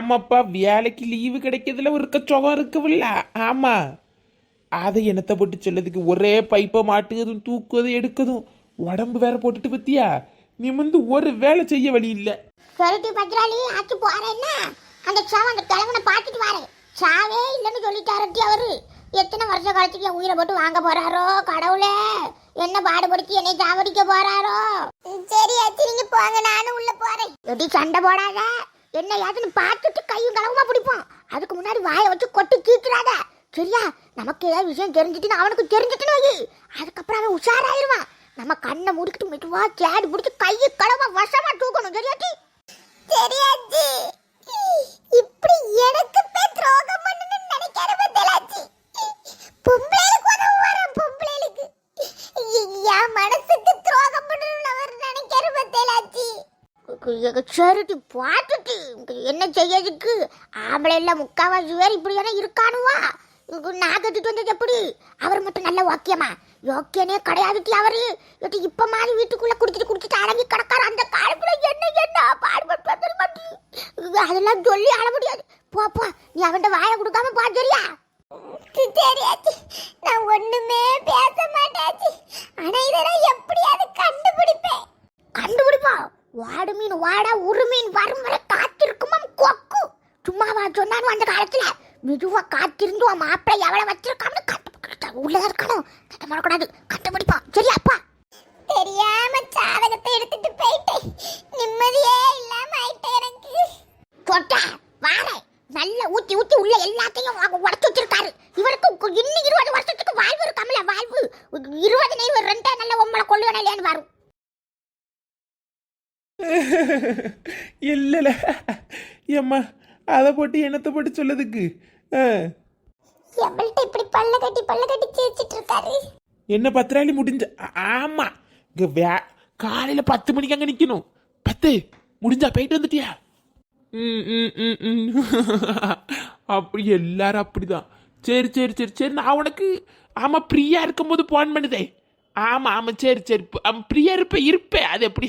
ஆமாப்பா வேலைக்கு லீவு கிடைக்கிறதுல இருக்க சுகம் இருக்குல்ல ஆமா. அதை என்னத்தை போட்டு சொல்லதுக்கு ஒரே பைப்பை மாட்டுறதும் தூக்குவதும் எடுக்கதும் உடம்பு வேற போட்டுட்டு பத்தியா? நிமிந்து ஒரு வேலை செய்ய வழி இல்லை. சொல்லிட்டு பத்ராளி ஆச்சு போறேன்னா அந்த சாவ அந்த கிழவனை பார்த்துட்டு வரேன். சாவே இல்லைன்னு சொல்லிட்டாரட்டி அவரு. எத்தனை வருஷ காலத்துக்கு என் உயிரை போட்டு வாங்க போறாரோ கடவுளே? என்ன பாடுபடுத்தி என்னை சாவடிக்க போறாரோ? சரி ஆச்சு நீங்க போங்க நானும் உள்ள போறேன். எப்படி சண்டை போடாத. என்ன ஏதுன்னு பார்த்துட்டு கையும் களவுமா பிடிப்போம். அதுக்கு முன்னாடி வாயை வச்சு கொட்டி கீச்சிடாத. சரியா? நமக்கு ஏதாவது விஷயம் தெரிஞ்சுட்டுன்னு அவனுக்கு தெரிஞ்சிட்டுன்னு வை. அதுக்கப்புறம் அவன் உஷாராயிருவான். நம்ம கண்ணை முடிக்கிட்டு மெதுவா சேடு பிடிச்சி கையை கலவா வசமா தூக்கணும். சரியாட்டி தெரியாது இப்படி எனக்கு போய் துரோகம் பண்ணணும்னு நினைக்கிற பத்தலாச்சு பொம்பளைகளுக்கு உதவு வர பொம்பளைகளுக்கு. என் மனசுக்கு துரோகம் பண்ணணும்னு அவர் நினைக்கிற பத்தலாச்சு சரிட்டி பார்த்துட்டு என்ன செய்யறதுக்கு ஆம்பளை எல்லாம் முக்காவாசி பேர் இப்படி தானே இருக்கானுவா? இங்க நான் கட்டிட்டு வந்தது எப்படி? அவர் மட்டும் நல்ல ஓக்கியமா? யோக்கியனே கிடையாதுட்டி அவரு. எட்டு இப்ப மாதிரி வீட்டுக்குள்ள குடிச்சிட்டு குடிச்சிட்டு அடங்கி கிடக்காரு. அந்த காலத்துல என்ன என்ன பாடுபட்டு வந்தது மாட்டி அதெல்லாம் சொல்லி அழ முடியாது. போ போ. நீ அவன்கிட்ட வாயை கொடுக்காம போ சரியா? தெரியாச்சு நான் ஒண்ணுமே பேச மாட்டாச்சு ஆனா இதெல்லாம் எப்படியாவது கண்டுபிடிப்பேன். கண்டுபிடிப்போம். வாடு மீன் வாடா உரு மீன் வரும் வரை காத்திருக்குமாம் கொக்கு? சும்மாவா சொன்னாலும் அந்த காலத்தில் மெதுவாக காத்திருந்து உன் மாப்பிள்ளை எவ்வளோ வச்சிருக்கான்னு கட்டு உள்ளதா இருக்கணும். கட்ட மாடக்கூடாது கண்டுபிடிப்போம் சரியா அப்பா தெரியாம சாதகத்தை எடுத்துட்டு போயிட்டேன் நிம்மதியே இல்லாம ஆயிட்டேன் எனக்கு தொட்டா வாரே நல்ல ஊத்தி ஊத்தி உள்ள எல்லாத்தையும் அவங்க உடச்சு வச்சிருக்காரு இவருக்கு கு- இன்னும் இருபது வருஷத்துக்கு வாழ்வு இருக்காமல வாழ்வு இருபது நெய்வு ரெண்டே நல்ல உம்மளை கொள்ளுவேன் இல்லையான்னு வரும் இல்லைல ஏம்மா அதை போட்டு என்னத்தை போட்டு சொல்லதுக்கு? ஆ. எவள்கிட்ட இப்படி பல்ல கட்டி பல்ல கட்டி சிரிச்சிட்டு இருக்காரு. என்ன பத்திராளி முடிஞ்ச ஆ- ஆமா. இங்க வே காலையில பத்து மணிக்கு அங்க நிக்கணும். பத்து முடிஞ்சா போயிட்டு வந்துட்டியா? ம், ம், ம், ம். அப்படி எல்லாரும் அப்படிதான். சரி சரி சரி சரி நான் உனக்கு ஆமா பிரியா இருக்கும்போது போன் பண்ணுதே. ஆமா ஆமா சரி சரி ப- ஆமா, பிரியா இருப்ப இருப்பேன் அது எப்படி?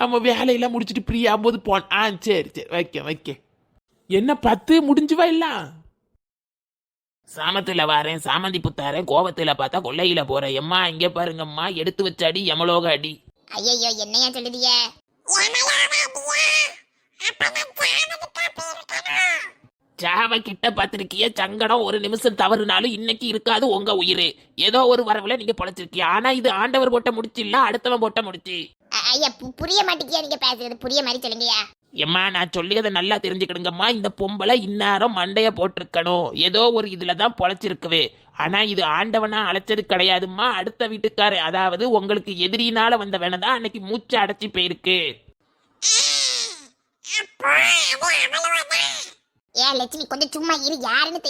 ஆமா வேலையெல்லாம் முடிச்சிட்டு பிரியா போது போன் ஆ சரி சரி. வைக்க வைக்க. என்ன பத்து முடிஞ்சுவா எல்லாம் சாமத்துல வாரேன் சாமந்தி புத்தாரேன் கோவத்துல பார்த்தா கொல்லையில போறேன். எம்மா இங்க பாருங்கம்மா எடுத்து வச்ச அடி யமலோக அடி. ஐயோ என்னையா சொல்லுதிய? சாவ கிட்ட பார்த்திருக்கிய சங்கடம். ஒரு நிமிஷம் தவறுனாலும் இன்னைக்கு இருக்காது உங்க உயிர். ஏதோ ஒரு வரவுல நீங்க பொழைச்சிருக்கிய. ஆனா இது ஆண்டவர் போட்ட முடிச்சு இல்ல அடுத்தவன் போட்ட முடிச்சு. ஐயா புரிய மாட்டேங்கியா நீங்க பேசுறது? புரிய மாதிரி சொல்லுங்கய்யா. எம்மா நான் சொல்லியதை நல்லா தெரிஞ்சுக்கிடுங்கம்மா. இந்த பொம்பளை இந்நேரம் மண்டைய போட்டிருக்கணும். ஏதோ ஒரு இதுல தான் பொழைச்சிருக்குவே. ஆனா இது ஆண்டவனா அழைச்சது கிடையாதும்மா. அடுத்த வீட்டுக்காரர் அதாவது உங்களுக்கு எதிரினால வந்த வேணதான் அன்னைக்கு மூச்சு அடைச்சி போயிருக்கு. ஏன் லட்சுமி கொஞ்சம் சும்மா இரு. யாருன்னு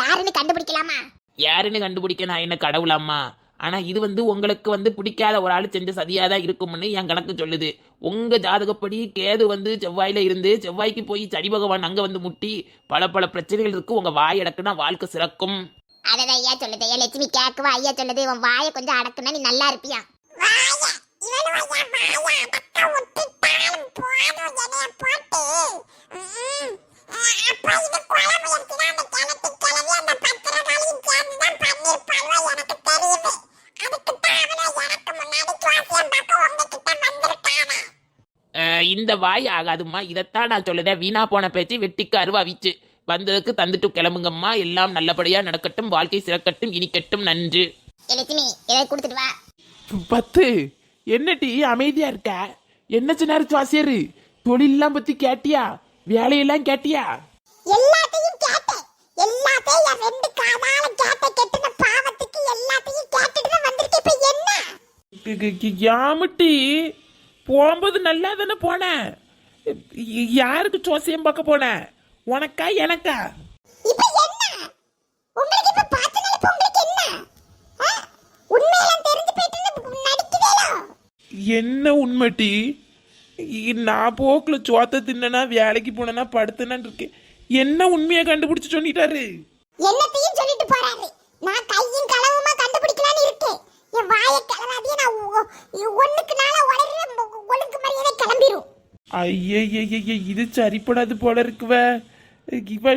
யாருன்னு கண்டுபிடிக்கலாமா? யாருன்னு கண்டுபிடிக்க நான் என்ன கடவுளாம்மா? ஆனா இது வந்து உங்களுக்கு வந்து பிடிக்காத ஒரு ஆள் செஞ்ச சதியாதான் இருக்கும்னு என் கணக்கு சொல்லுது. உங்க ஜாதகப்படி கேது வந்து செவ்வாயில இருந்து செவ்வாய்க்கு போய் சனி பகவான் அங்க வந்து முட்டி பல பல பிரச்சனைகள் இருக்கு. உங்க வாய் அடக்குனா வாழ்க்கை சிறக்கும். அதான் ஐயா சொல்லுது. ஐயா லட்சுமி கேக்குவா? ஐயா சொல்லுது உன் வாயை கொஞ்சம் அடக்குனா நீ நல்லா இருப்பியா? அஹ் இந்த வாய் ஆகாதும்மா. இதைத்தான் நான் சொல்லுதேன் வீணா போன பேச்சு வெட்டிக்கு அருவாவிச்சு வந்ததுக்கு தந்துட்டு கிளம்புங்கம்மா. எல்லாம் நல்லபடியா நடக்கட்டும். வாழ்க்கை சிறக்கட்டும். இனிக்கட்டும் நன்று. பத்து. என்ன டீ? அமைதியா இருக்க. என்ன சின்ன சுவாசியரு? தொழிலெல்லாம் பத்தி கேட்டியா? வேலையெல்லாம் கேட்டியா? எல்லாத்தையும் கேட்டேன் எல்லாத்தையும் என் ரெண்டு காதால கேட்ட. கெட்டுன பாவத்துக்கு எல்லாத்தையும் கேட்டுட்டு வந்திருக்கேன் இப்ப என்ன? யாமட்டி போகும்போது நல்லா தானே போனேன் யாருக்கு ஜோசியம் பார்க்க போனேன் உனக்கா எனக்கா? என்ன? உண்மைட்டி நான் போக்குல சோத்த தின்னனா வேலைக்கு போனேனா படுத்தனான் இருக்கேன். என்ன உண்மையை கண்டுபிடிச்சு சொல்லிட்டாரு சொல்லிட்டு போறாரு நான் கையும் களவுமா கண்டுபிடிக்கலாம்னு இருக்கேன் என் வாயை கிளறாதே நான் ஒ- ஒண்ணுக்கு நாள உடனே ஒழுங்கு மரியாதை கிளம்பிரும் ஐயய்யய்ய இது சரிப்படாது போல இருக்குவ. இவ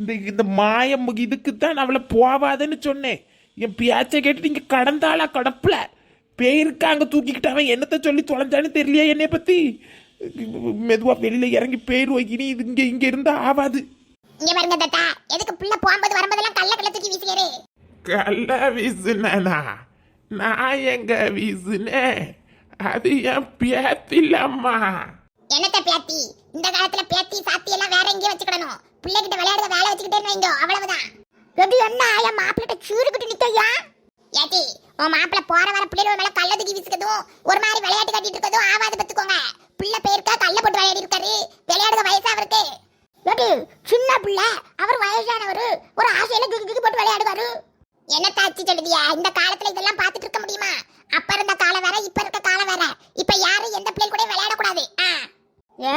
இந்த இந்த மாயம் இதுக்கு தான் அவளை போவாதன்னு சொன்னேன். என் பேச்சை கேட்டு நீங்க கடந்தாளா கடப்புல? பேருக்காங்க தூக்கிக்கிட்டு அவன் என்னத்த சொல்லி தொலைஞ்சான்னு தெரியலையா என்னைய பத்தி? மெதுவா வெளியில இறங்கி போயிருவோம் இனி இது இங்க இங்க இருந்தா ஆவாது. இங்க பாருங்க தத்தா. எதுக்கு பிள்ளை போகும்போது வரும்போதெல்லாம் கல்ல கல்ல தூக்கி வீசுகிறே? கள்ள வீசுனா நான் எங்க வீசுனேன்? அது என் பேத்தில்லம்மா என்னத்த பேத்தி இந்த காலத்துல பேத்தி சாத்தி எல்லாம் வேற எங்கேயும் வச்சுக்கிடணும். பிள்ளைகிட்ட விளையாடுற வேலை வச்சுக்கிட்டே வைங்க அவ்வளவுதான். எப்படி என்ன? என் மாப்பிள்ளை சூடுகிட்டு நிக்கையா ஏத்தி உன் மாப்பிள்ளை போற வர பிள்ளைகள் மேல கள்ள தூக்கி வீசுக்கதும் ஒரு மாதிரி விளையாட்டு கட்டிட்டு இருக்கதும் ஆவாது பத்துக்கோங்க. பிள்ளை பேருக்கா கல்ல போட்டு விளையாடி இருக்காரு. விளையாடுற வயசா அவருக்கு. ஏட்டி சின்ன பிள்ளை. அவர் வயசானவர். ஒரு ஆசையில தூக்கி தூக்கி போட்டு விளையாடுவாரு. என்ன தாச்சி சொல்லுதியா? இந்த காலத்துல இதெல்லாம் பார்த்துட்டு இருக்க முடியுமா அப்ப இருந்த காலம் வேற இப்ப இருக்க காலம் வேற இப்ப யாரும் எந்த பிள்ளை கூட விளையாடக்கூடாது ஆ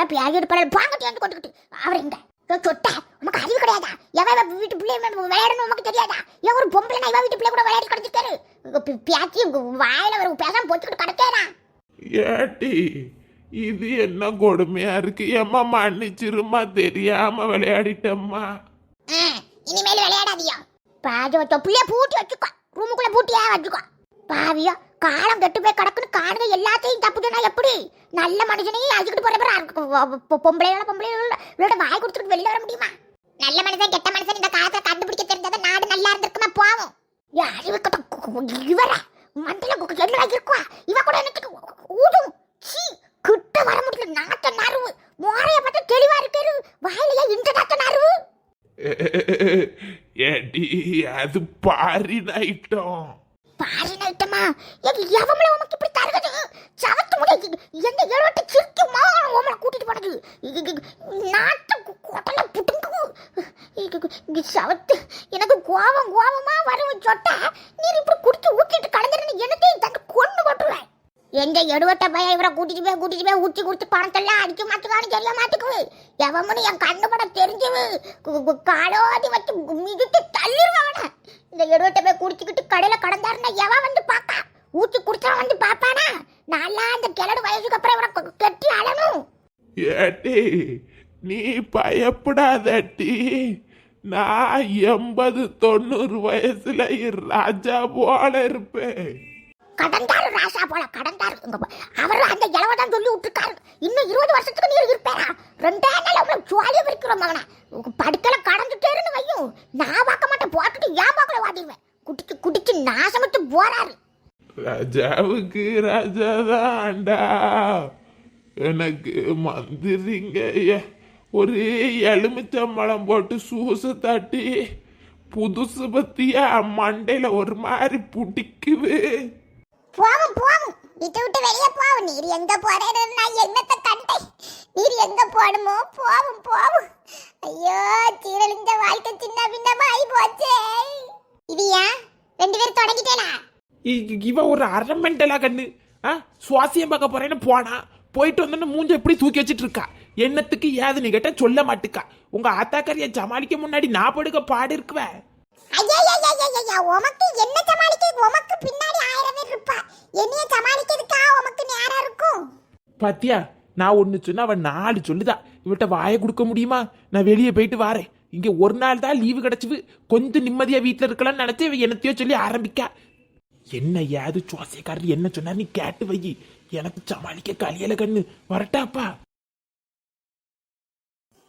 ஏன் பியாஜி படம் பாங்கட்டி கொண்டுக்கிட்டு அவர் எங்க சொட்ட உனக்கு அறிவு கிடையாதா? எவன் வீட்டு பிள்ளை விளையாடணும் உனக்கு தெரியாதா? ஏன் ஒரு பொம்பளை நான் வீட்டு பிள்ளை கூட விளையாடி கிடைச்சிருக்காரு பியாச்சி வாயில ஒரு பேசாம பொச்சுக்கிட்டு கிடக்கேனா ஏட்டி இது என்ன கொடுமையா இருக்கு? ஏம்மா மன்னிச்சிருமா தெரியாம விளையாடிட்டம்மா. இனிமேல் விளையாடாதியா. பாஜ வச்ச பிள்ளைய பூட்டி வச்சுக்கோ. ரூமுக்குள்ள பூட்டியா வச்சுக்கோ. பாவியா காலம் கெட்டு போய் கிடக்குன்னு காணுங்க எல்லாத்தையும் தப்பு எப்படி நல்ல மனுஷனையும் அழிச்சுக்கிட்டு போற பொம்பளையோட பொம்பளையோட வாய் கொடுத்துட்டு வெளியில வர முடியுமா நல்ல மனுஷன் கெட்ட மனுஷன் இந்த காலத்துல கண்டுபிடிக்க தெரிஞ்சத நாடு நல்லா இருந்திருக்குமா போவோம் அறிவு கட்ட மண்டல என்ன இருக்குவா இவ கூட எனக்கு ஊதும் சீ கிட்ட வர முடியல நாத்த நறுவு மோரைய பார்த்து தெளிவா இருக்காரு வாயிலையா இந்த நாத்த நறுவு ஏடி அது பாரி நைட்டம் பாரு நைட்டமா எங்க எவமல உமக்கு இப்படி தருகுது சவத்து முடியாது எந்த ஏழோட்ட சிரிக்குமா உமல கூட்டிட்டு போனது? இது- நாட்டு கொட்டல புட்டுங்கு இது சவத்து எனக்கு கோவம் கோவமா வரும் சொட்ட நீர் இப்படி குடிச்சு ஊத்திட்டு கலந்துருந்து எனத்தையும் தந்து கொண்டு போட்டுருவேன் எந்த எடுவட்ட பையன் இவரை கூட்டிட்டு போய் கூட்டிட்டு போய் ஊத்தி கொடுத்து பணத்தெல்லாம் அடிக்க மாட்டுக்கான்னு தெரிய மாட்டுக்குது எவமுன்னு என் கண்ணு படம் தெரிஞ்சவு காலோதி வச்சு மிதித்து தள்ளிடுவான இந்த எடுவட்ட போய் குடிச்சுக்கிட்டு கடையில கடந்தாருன்னா எவன் வந்து பாக்கா ஊத்தி குடிச்சவன் வந்து பாப்பானா? நான்லாம் அந்த கிழடு வயசுக்கு அப்புறம் இவரை கொ- கட்டி அழணும். ஏட்டி நீ பயப்படாதட்டி. நான் எண்பது தொண்ணூறு வயசுல ராஜா போல இருப்பேன். கடந்தாரு ராசா போல கடந்தாரு. அவரு அந்த இளவ தான் சொல்லி விட்டுருக்காரு. இன்னும் இருபது வருஷத்துக்கு நீர் இருப்பேரா ரெண்டே நாள் அவ்வளவு ஜாலியா இருக்கிறோம் மகனா. படுக்கல கடந்துட்டேருன்னு வையும். நான் பார்க்க மாட்டேன். போட்டுட்டு ஏன் பார்க்கல வாடிடுவேன் குடிச்சு குடிச்சு நாசமிட்டு போறாரு. ராஜாவுக்கு ராஜா தான்டா எனக்கு மந்திரிங்க ஒரு எலுமிச்சம்பழம் போட்டு சூச தட்டி புதுசு பத்தியா மண்டையில ஒரு மாதிரி பிடிக்குது. போவும் போவும். வீட்டை விட்டு வெளியே போவும். நீர் எங்க போறேன்னு நான் என்னத்தை கண்டேன் நீர் எங்க போகணுமோ? போவும் போவும். ஐயோ சீரழிஞ்ச வாழ்க்கை சின்ன பின்னமா ஆகி போச்சே. ஏன் ரெண்டு பேரும் தொடங்கிட்டேனா? இவ ஒரு அரை மெண்டலா கண்ணு. ஆ சுவாசியம் பார்க்க போறேன்னு போனா போயிட்டு வந்தோன்னு மூஞ்ச எப்படி தூக்கி வச்சிட்டு இருக்கா என்னத்துக்கு ஏதுன்னு கேட்டா சொல்ல மாட்டுக்கா. உங்க ஆத்தாக்காரிய சமாளிக்க முன்னாடி நான் படுக்க பாடு இருக்குவேன் உமக்கு என்ன சமாளிக்க உமக்கு பின்னாடி ஆயிரம் பேர் இருப்பா. என்னைய சமாளிக்கிறதுக்கா உமக்கு நேரம் இருக்கும்? பாத்தியா நான் ஒன்னு சொன்னா அவன் நாலு சொல்லுதா. இவட்ட வாயை கொடுக்க முடியுமா? நான் வெளியே போயிட்டு வாரேன். இங்க ஒரு நாள் தான் லீவு கிடைச்சது. கொஞ்சம் நிம்மதியா வீட்டுல இருக்கலாம்னு நினச்சி இவன் என்னத்தையோ சொல்லி ஆரம்பிக்கா. என்ன ஏது சுவாசியக்காரர் என்ன சொன்னார் நீ கேட்டு வை. எனக்கு சமாளிக்க கலியல கண்ணு. வரட்டாப்பா.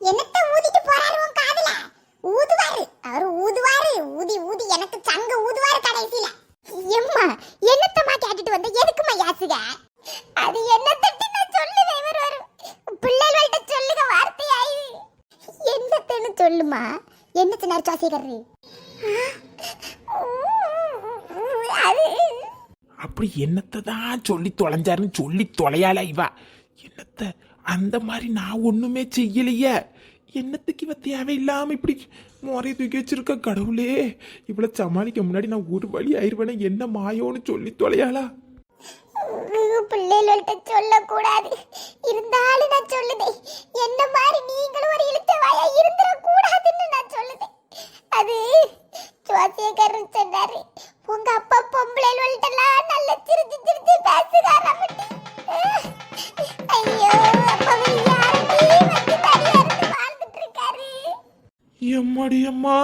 என்னத்த ஊதிட்டு போறாரு உன் காதுல? ஊதுவாரு. அவர் ஊதுவாரு. ஊதி ஊதி எனக்கு சங்கு ஊதுவாரு கடைசியில எம்மா என்னத்தம்மா கேட்டுட்டு வந்த எதுக்குமா யாசுக அது என்னத்தட்டு நான் சொல்லுவேன் இவர் வரும் பிள்ளைகள்கிட்ட சொல்லுங்க வார்த்தையாயி என்னத்தன்னு சொல்லுமா என்ன அது அப்படி என்னத்தை தான் சொல்லி தொலைஞ்சாருன்னு சொல்லி தொலையால இவா? என்னத்த அந்த மாதிரி நான் ஒண்ணுமே செய்யலையே. என்னத்துக்கு இவ தேவையில்லாம இப்படி மோரையை தூக்கி வச்சிருக்க கடவுளே? இவளை சமாளிக்க முன்னாடி நான் ஒரு வழி ஆயிருவேனே என்ன மாயோன்னு சொல்லி தொலையாளா? பிள்ளைகள்கிட்ட சொல்லக்கூடாது. இருந்தாலும் நான் சொல்லுதேன் என்ன மாதிரி நீங்களும் ஒரு இழுத்த வாயா இருந்துட கூடாதுன்னு நான் சொல்லுதேன் அது சீக்கிரம் சொன்னாரு. உங்க அப்பா பொம்பளை வல்ட்டெல்லாம் நல்ல திருத்தி திருத்தி பேசுகிறாரு ஐயோ அப்பவே யாரடி இருக்காரு. எம்மாடி அம்மா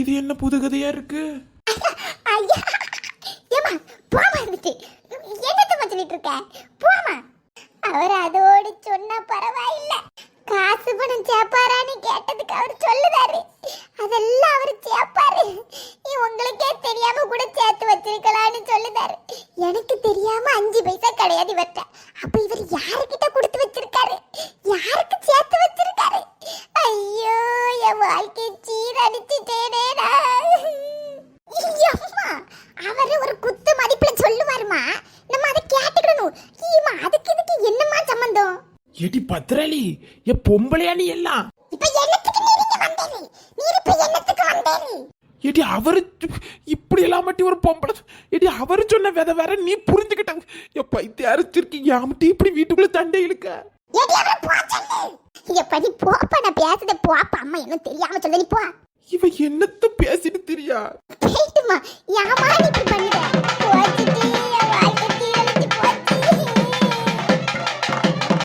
இது என்ன புது கதையா இருக்கு? ஐயா ஏமா போமா இருந்துட்டு. என்னத்த மச்சினிட்டு இருக்க? போமா அவர் அதோடு சொன்னா பரவாயில்லை. காசு பணம் சேப்பாரான்னு கேட்டதுக்கு அவர் சொல்லுதாரு. அதெல்லாம் அவர் சேப்பாரு. நீ உங்களுக்கே தெரியாம கூட சேர்த்து வச்சிருக்கலான்னு சொல்லுதாரு. எனக்கு தெரியாம அஞ்சு பைசா கிடையாது இவர்கிட்ட அப்ப இவர் யாருக்கிட்ட கொடுத்து வச்சிருக்காரு? யாருக்கு சேர்த்து வச்சிருக்காரு? ஐயோ என் வாழ்க்கை சீரடிச்சுட்டேனே ஐயம்மா, அவரு ஒரு குத்து மதிப்புல சொல்லுவாருமா நம்ம அதை கேட்டுக்கணும் ஈமா அதுக்கு இதுக்கு என்னம்மா சம்பந்தம் ஏடி பத்திராளி எ பொம்பளையா நீ எல்லாம் இப்ப என்னத்துக்கு நீங்க வந்தேரு நீர் இப்ப என்னத்துக்கு வந்தேரு ஏடி அவரு இப்படி எல்லாம் மட்டும் ஒரு பொம்பளை ஏடி அவரு சொன்ன விதை வேற நீ புரிஞ்சுக்கிட்ட. என் பைத்திய அரைச்சிருக்கி யாமட்டி இப்படி வீட்டுக்குள்ள தண்டை இழுக்க? எப்ப நீ போப்பா நான் பேசுத போப்பா அம்மா என்ன தெரியாம சொல்ல நீ போ. இவ என்னத்த பேசிட்டு தெரியா? போயிட்டுமா யாமா நீ இப்படி பண்ணுற